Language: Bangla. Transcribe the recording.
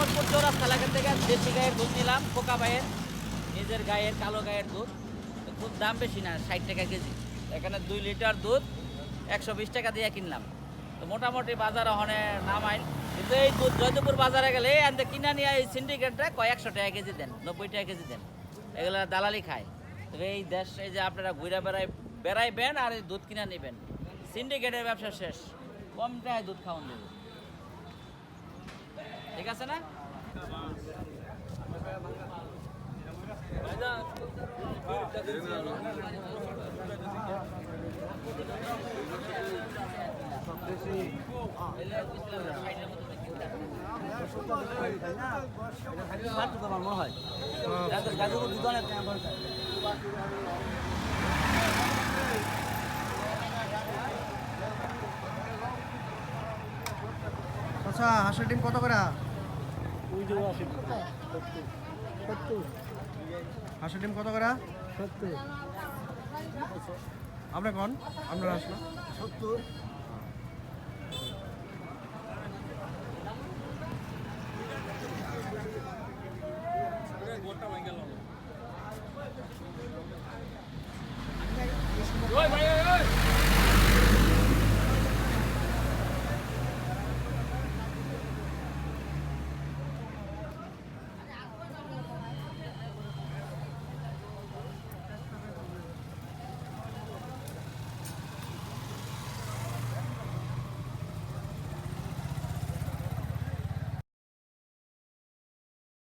মোহাম্মদপুর চৌরাস্তা এলাকা থেকে দেশি গায়ের দুধ নিলাম, পোকা ভাইয়ের, নিজের গায়ের কালো গায়ের দুধ। খুব দাম বেশি না, ষাট টাকা কেজি। এখানে দুই লিটার দুধ, একশো বিশ টাকা দিয়ে কিনলাম। তো মোটামুটি বাজার ওখানে নামাইল কিন্তু এই দুধ জয়দেবপুর বাজারে গেলে আনতে কিনা নিয়ে এই সিন্ডিকেটটা কয়েকশো টাকা কেজি দেন, নব্বই টাকা কেজি দেন। এগুলো দালালি খায়। তবে এই দেশ, এই যে আপনারা ঘুরে বেড়াই, বেড়াইবেন আর এই দুধ কিনা নেবেন। সিন্ডিকেটের ব্যবসা শেষ। কম টাকায় দুধ খাওয়ান দেবে। ঠিক আছে না? আচ্ছা হাঁসের ডিম কত করে ওই যে আসে সত্তর হাঁসের ডিম কত করে? সত্তর। আমরা কন? আপনারা আসলো সত্তর।